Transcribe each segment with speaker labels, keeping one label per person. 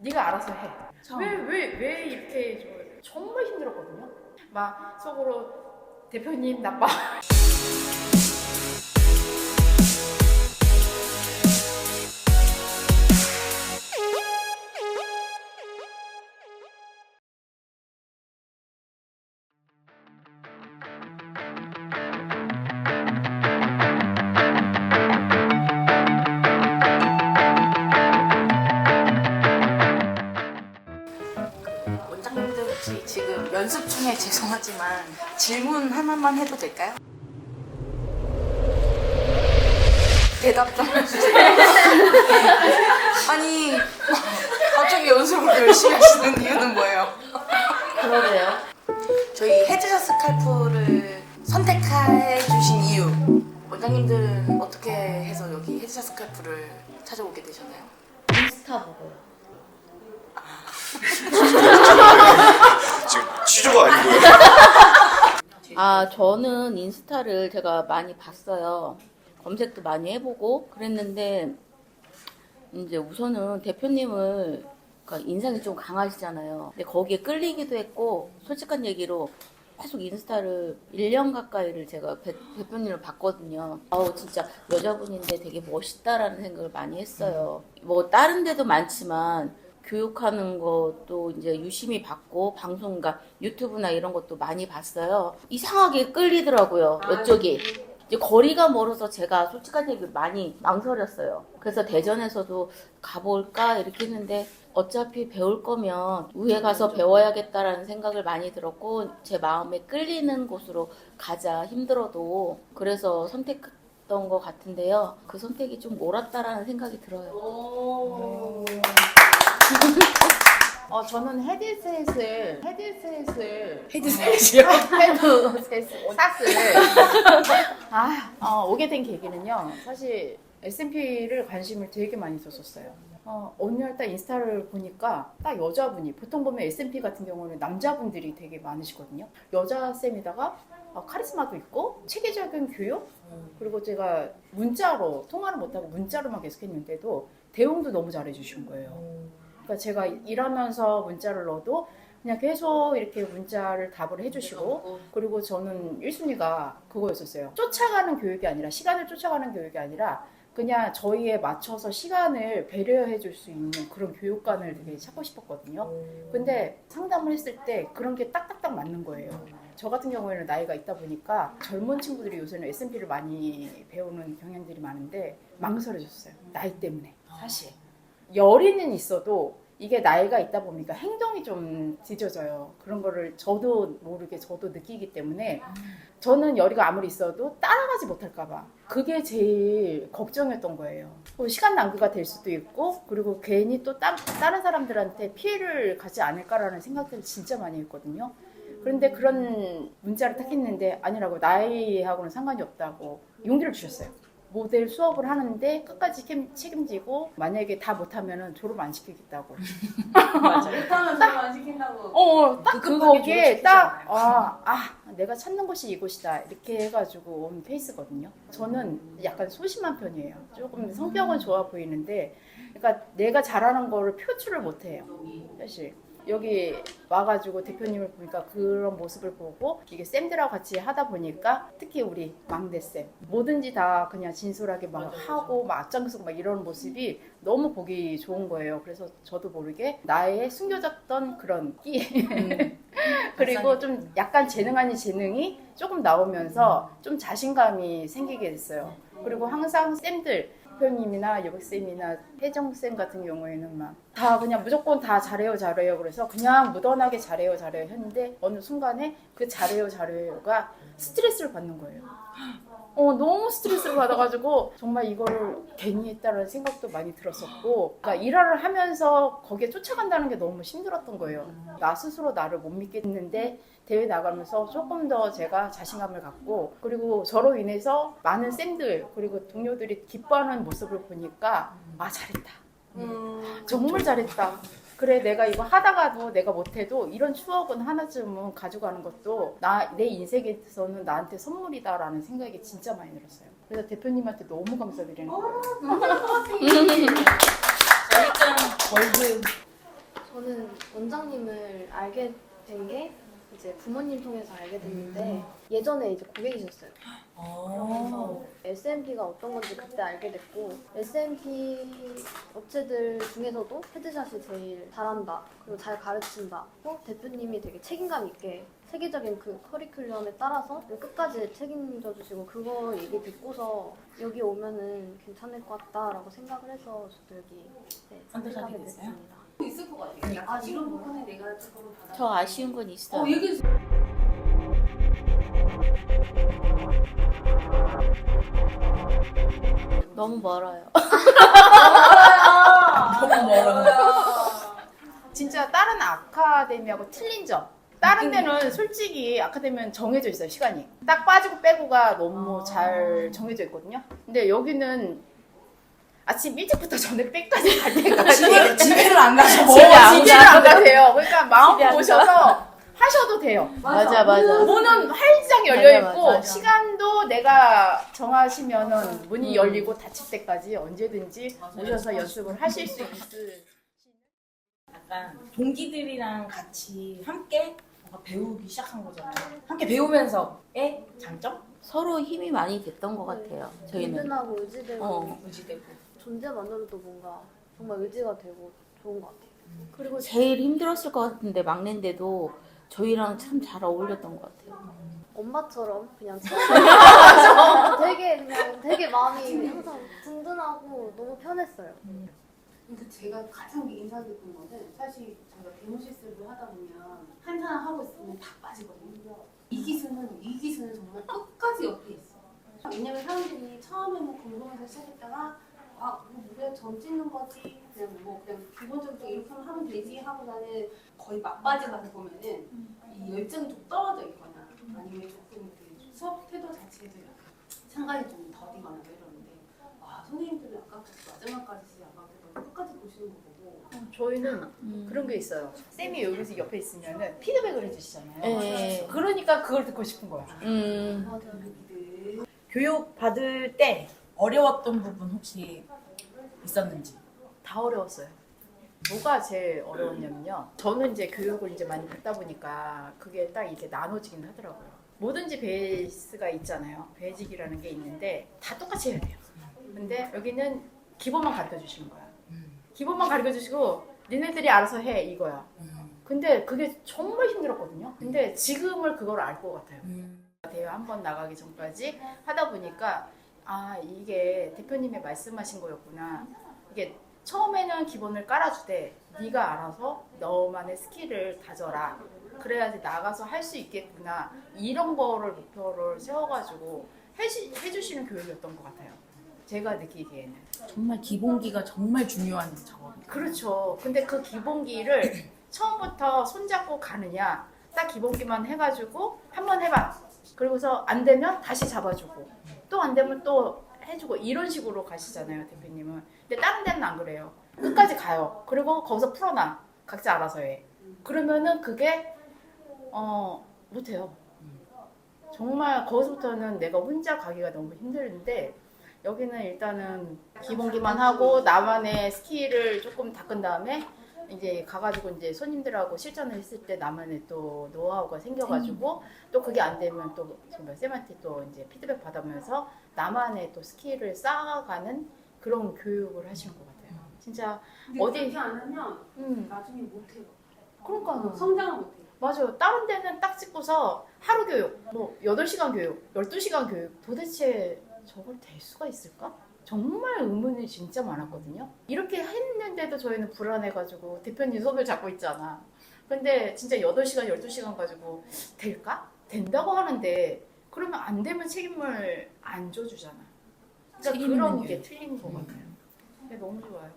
Speaker 1: 네가 알아서 해. 왜 왜 왜 이렇게 저- 정말 힘들었거든요. 막 속으로 대표님 나빠.
Speaker 2: 연습 중에 죄송하지만 질문 하나만 해도 될까요? 대답 좀 해주세요. 아니 갑자기 연습을 열심히 하시는 이유는 뭐예요?
Speaker 3: 그러게요.
Speaker 2: 저희 헤드샷 스칼프를 선택해 주신 이유 원장님들은 어떻게 해서 여기 헤드샷 스칼프를 찾아오게 되셨나요?
Speaker 3: 인스타 보고요.
Speaker 4: 지금 취조가 아니고요.
Speaker 3: 아, 저는 인스타를 제가 많이 봤어요. 검색도 많이 해보고 그랬는데, 이제 우선은 대표님을, 그러니까 인상이 좀 강하시잖아요. 근데 거기에 끌리기도 했고, 솔직한 얘기로 계속 인스타를 1년 가까이를 제가 배- 대표님을 봤거든요. 아우, 진짜 여자분인데 되게 멋있다라는 생각을 많이 했어요. 뭐, 다른 데도 많지만, 교육하는 것도 이제 유심히 봤고 방송 그러니까 유튜브나 이런 것도 많이 봤어요. 이상하게 끌리더라고요. 이쪽이. 이제 거리가 멀어서 제가 솔직한 얘기 많이 망설였어요. 그래서 대전에서도 가볼까 이렇게 했는데 어차피 배울 거면 위에 가서 배워야겠다라는 생각을 많이 들었고 제 마음에 끌리는 곳으로 가자 힘들어도 그래서 선택했던 것 같은데요. 그 선택이 좀 옳았다라는 생각이 들어요.
Speaker 1: 어 저는 헤드셋을 헤드셋을
Speaker 2: 헤드셋이요?
Speaker 1: 헤드셋 샀을 아 어, 오게 된 계기는요. 사실 S&P를 관심을 되게 많이 줬었어요. 어, 어느 날 딱 인스타를 보니까 딱 여자분이 보통 보면 S&P 같은 경우는 남자분들이 되게 많으시거든요. 여자 쌤에다가 어, 카리스마도 있고 체계적인 교육 그리고 제가 문자로 통화를 못하고 문자로만 계속 했는데도 대응도 너무 잘해주신 거예요. 그러니까 제가 일하면서 문자를 넣어도 그냥 계속 이렇게 문자를 답을 해주시고 그리고 저는 1순위가 그거였었어요. 쫓아가는 교육이 아니라 시간을 쫓아가는 교육이 아니라 그냥 저희에 맞춰서 시간을 배려해 줄 수 있는 그런 교육관을 되게 찾고 싶었거든요. 근데 상담을 했을 때 그런 게 딱딱딱 맞는 거예요. 저 같은 경우에는 나이가 있다 보니까 젊은 친구들이 요새는 S&P를 많이 배우는 경향들이 많은데 망설여졌어요. 나이 때문에 사실. 열의는 있어도 이게 나이가 있다 보니까 행동이 좀 뒤져져요. 그런 거를 저도 모르게 저도 느끼기 때문에 저는 열의가 아무리 있어도 따라가지 못할까봐 그게 제일 걱정이었던 거예요. 뭐 시간 낭비가 될 수도 있고 그리고 괜히 또 따, 다른 사람들한테 피해를 가지 않을까라는 생각들을 진짜 많이 했거든요. 그런데 그런 문자를 딱 했는데 아니라고 나이하고는 상관이 없다고 용기를 주셨어요. 모델 수업을 하는데 끝까지 캠- 책임지고 만약에 다 못하면은 졸업 안 시키겠다고.
Speaker 2: 못하면 안 시킨다고.
Speaker 1: 어, 딱
Speaker 2: 급급하게
Speaker 1: 그거기에
Speaker 2: 졸업시키지
Speaker 1: 딱. 아, 아, 내가 찾는 곳이 이곳이다. 이렇게 해가지고 온 케이스거든요. 저는 약간 소심한 편이에요. 조금 성격은 좋아 보이는데, 그러니까 내가 잘하는 거를 표출을 못 해요. 사실. 여기 와가지고 대표님을 보니까 그런 모습을 보고 이게 쌤들하고 같이 하다 보니까 특히 우리 막내 쌤. 뭐든지 다 그냥 진솔하게 막 하고 막 앞장서고 막 이런 모습이 너무 보기 좋은 거예요. 그래서 저도 모르게 나의 숨겨졌던 그런 끼. 그리고 좀 약간 재능 아닌 재능이 조금 나오면서 좀 자신감이 생기게 됐어요. 그리고 항상 쌤들 대표님이나 여백쌤이나 혜정쌤 같은 경우에는 막 다 그냥 무조건 다 잘해요 잘해요 그래서 그냥 무던하게 잘해요 잘해요 했는데 어느 순간에 그 잘해요 잘해요가 스트레스를 받는 거예요. 어 너무 스트레스를 받아가지고 정말 이거를 괜히 했다라는 생각도 많이 들었었고 그러니까 일화를 하면서 거기에 쫓아간다는 게 너무 힘들었던 거예요. 나 스스로 나를 못 믿겠는데 대회 나가면서 조금 더 제가 자신감을 갖고 그리고 저로 인해서 많은 쌤들 그리고 동료들이 기뻐하는 모습을 보니까 아 잘했다. 정말 잘했다. 그래 내가 이거 하다가도 내가 못해도 이런 추억은 하나쯤은 가져가는 것도 나 내 인생에서는 나한테 선물이다라는 생각이 진짜 많이 들었어요. 그래서 대표님한테 너무 감사드리는 거예요.
Speaker 2: 월드
Speaker 5: 저는 원장님을 알게 된 게 이제 부모님 통해서 알게 됐는데
Speaker 2: 음.
Speaker 5: 예전에 이제 고객이셨어요.
Speaker 2: 어.
Speaker 5: SMP가 어떤 건지 그때 알게 됐고 SMP 업체들 중에서도 헤드샷이 제일 잘한다 그리고 잘 가르친다 또 대표님이 되게 책임감 있게 세계적인 그 커리큘럼에 따라서 끝까지 책임져 주시고 그거 얘기 듣고서 여기 오면은 괜찮을 것 같다라고 생각을 해서 저도 여기 네, 선택하게 됐습니다.
Speaker 6: 있을 것 같아요. 아 이런 부분에 내가 조금 받아.
Speaker 3: 저 아쉬운 건 있어요.
Speaker 6: 어 얘기
Speaker 3: 너무 멀어요.
Speaker 1: 진짜 다른 아카데미하고 틀린 점. 다른 데는 솔직히 아카데미는 정해져 있어요, 시간이. 딱 빠지고 빼고가 너무 잘 정해져 있거든요. 근데 여기는 아침 일찍부터 저녁 때까지 갈 때까지
Speaker 2: 집에, 집에를 안 가서 뭐.
Speaker 3: 집에 안
Speaker 1: 집에를 안 가세요. 그러니까 마음
Speaker 3: 안
Speaker 1: 보셔서 하셔도 돼요.
Speaker 3: 맞아 맞아.
Speaker 1: 문은 활짝 열려
Speaker 3: 맞아,
Speaker 1: 있고
Speaker 3: 맞아.
Speaker 1: 시간도 내가 정하시면은 문이
Speaker 3: 음.
Speaker 1: 열리고 닫힐 때까지 언제든지 오셔서 연습을 하실 수 있을.
Speaker 2: 약간 동기들이랑 같이 함께 뭔가 배우기 시작한 거잖아요. 함께 배우면서의 장점?
Speaker 3: 서로 힘이 많이 됐던 것 같아요. 저희는.
Speaker 5: 든든하고 의지되고
Speaker 3: 어.
Speaker 2: 의지되고.
Speaker 5: 존재만으로도 뭔가 정말 의지가 되고 좋은 것 같아요.
Speaker 3: 그리고 제일 힘들었을 것 같은데 막내인데도 저희랑 참 잘 어울렸던 것 같아요.
Speaker 5: 엄마처럼 그냥 되게 그냥 되게 마음이 항상 든든하고 너무 편했어요.
Speaker 6: 근데 제가 가장 인상 깊은 거는 사실 제가 데모시스를 하다 보면 한잔 하고 있으면 다 빠지거든요. 이 기수는 이 기수는 정말 끝까지 옆에 있어. 왜냐면 사람들이 처음에는 궁금해서 시작했다가 아 이거 뭐야 점 찍는 거지 그냥 뭐 그냥 기본적으로 이렇게 하면 되지 하고 나는 거의 막바지 가서 보면은 이 열정이 좀 떨어져 있거나 아니면 조금 그 수업 태도 자체도 약간 상관이 좀 더디거나 뭐 이러는데 와 선생님들은 아까부터 마지막까지 아까부터 끝까지 보시는 거 보고
Speaker 1: 저희는
Speaker 3: 음.
Speaker 1: 그런 게 있어요. 쌤이 여기서 옆에 있으면은 피드백을 해주시잖아요.
Speaker 3: 네.
Speaker 1: 그러니까 그걸 듣고 싶은 거야.
Speaker 3: 음.
Speaker 2: 교육 받을 때 어려웠던 부분 혹시 있었는지?
Speaker 1: 다 어려웠어요. 뭐가 제일 어려웠냐면요. 저는 이제 교육을 이제 많이 받다 보니까 그게 딱 이제 나눠지긴 하더라고요. 뭐든지 베이스가 있잖아요. 베이직이라는 게 있는데 다 똑같이 해야 돼요. 근데 여기는 기본만 가르쳐 주시는 거야. 기본만 가르쳐 주시고 니네들이 알아서 해 이거야. 근데 그게 정말 힘들었거든요. 근데 지금을 그걸 알 것 같아요. 대회 한 번 나가기 전까지 하다 보니까 아 이게 대표님이 말씀하신 거였구나. 이게 처음에는 기본을 깔아주되 네가 알아서 너만의 스킬을 다져라. 그래야지 나가서 할 수 있겠구나. 이런 거를 목표를 세워가지고 해시, 해주시는 교육이었던 것 같아요. 제가 느끼기에는.
Speaker 2: 정말 기본기가 정말 중요한 작업이에요.
Speaker 1: 그렇죠. 근데 그 기본기를 처음부터 손잡고 가느냐, 딱 기본기만 해가지고 한번 해봐. 그리고서 안 되면 다시 잡아주고, 또 안 되면 또 해주고, 이런 식으로 가시잖아요, 대표님은. 근데 다른 데는 안 그래요. 끝까지 가요. 그리고 거기서 풀어놔. 각자 알아서 해. 그러면은 그게, 어, 못해요. 정말 거기서부터는 내가 혼자 가기가 너무 힘들는데, 여기는 일단은 기본기만 하고 나만의 스킬을 조금 닦은 다음에 이제 가가지고 이제 손님들하고 실전을 했을 때 나만의 또 노하우가 생겨가지고 또 그게 안 되면 또 정말 쌤한테 또 이제 피드백 받으면서 나만의 또 스킬을 쌓아가는 그런 교육을 하시는 것 같아요. 진짜
Speaker 6: 근데
Speaker 1: 어디-
Speaker 6: 그렇게 안 하면
Speaker 1: 음
Speaker 6: 나중에 못 해요.
Speaker 1: 그러니까
Speaker 6: 성장을 못 해요.
Speaker 1: 맞아요. 다른 데는 딱 찍고서 하루 교육, 뭐 8시간 교육, 12시간 교육 도대체 저걸 될 수가 있을까? 정말 의문이 진짜 많았거든요. 이렇게 했는데도 저희는 불안해가지고 대표님 손을 잡고 있잖아. 근데 진짜 8시간, 12시간 가지고 될까? 된다고 하는데 그러면 안 되면 책임을 안 져주잖아. 그러니까 그런 게 틀린 것 같아요. 근데 너무 좋아요.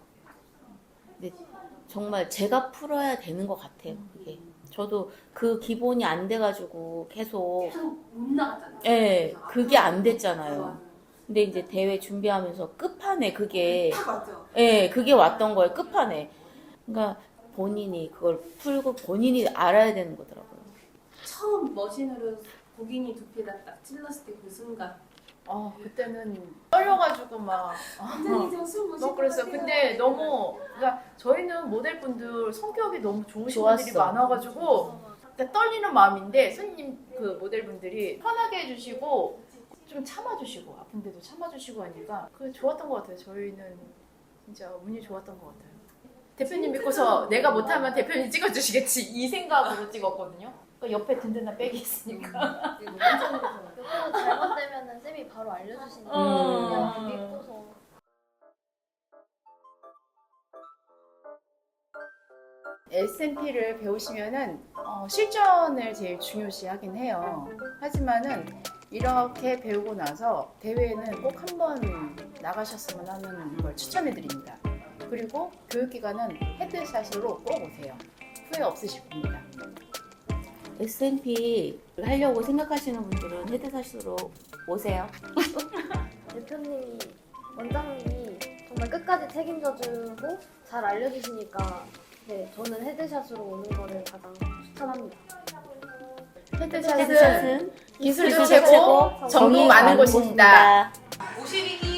Speaker 3: 정말 제가 풀어야 되는 것 같아요. 그게. 저도 그 기본이 안 돼가지고 계속
Speaker 6: 계속 못 나갔잖아요.
Speaker 3: 예, 그게 안 됐잖아요. 근데 이제 대회 준비하면서 끝판에 그게
Speaker 6: 딱 맞죠.
Speaker 3: 예, 그게 왔던 거예요. 끝판에. 그러니까 본인이 그걸 풀고 본인이 알아야 되는 거더라고요.
Speaker 6: 처음 머신으로 고객님 두피에다 딱 찔렀을 때 그 순간
Speaker 1: 어, 그때는 떨려가지고 막
Speaker 6: 완전히 저술 모실
Speaker 1: 너무 그랬어요. 근데 너무 그러니까 저희는 모델분들 성격이 너무 좋으신
Speaker 3: 좋았어.
Speaker 1: 분들이 많아가지고 그러니까 떨리는 마음인데 손님 그 모델분들이 편하게 해주시고 좀 참아주시고 아픈데도 참아주시고 하니까 그 좋았던 것 같아요. 저희는 진짜 운이 좋았던 것 같아요. 대표님 믿고서 내가 못하면 대표님 찍어주시겠지 이 생각으로 찍었거든요. 그 옆에 든든한 백이 있으니까.
Speaker 6: 그래서
Speaker 5: 그리고 잘못되면은 쌤이 바로 알려주시니까
Speaker 1: 음.
Speaker 5: 그냥 믿고서
Speaker 1: S&P를 배우시면은 어, 실전을 제일 중요시 하긴 해요. 하지만은 이렇게 배우고 나서 대회에는 꼭 한 번 나가셨으면 하는 걸 추천해 드립니다. 그리고 교육기관은 헤드샷으로 꼭 오세요. 후회 없으실 겁니다.
Speaker 3: S&P 하려고 생각하시는 분들은 헤드샷으로 오세요.
Speaker 5: 대표님이 원장님이 정말 끝까지 책임져주고 잘 알려주시니까 네 저는 헤드샷으로 오는 거를 가장 추천합니다.
Speaker 1: 헤드샷은
Speaker 3: 헤드샷은
Speaker 1: 기술도 최고, 정보 많은 곳입니다.
Speaker 2: 52기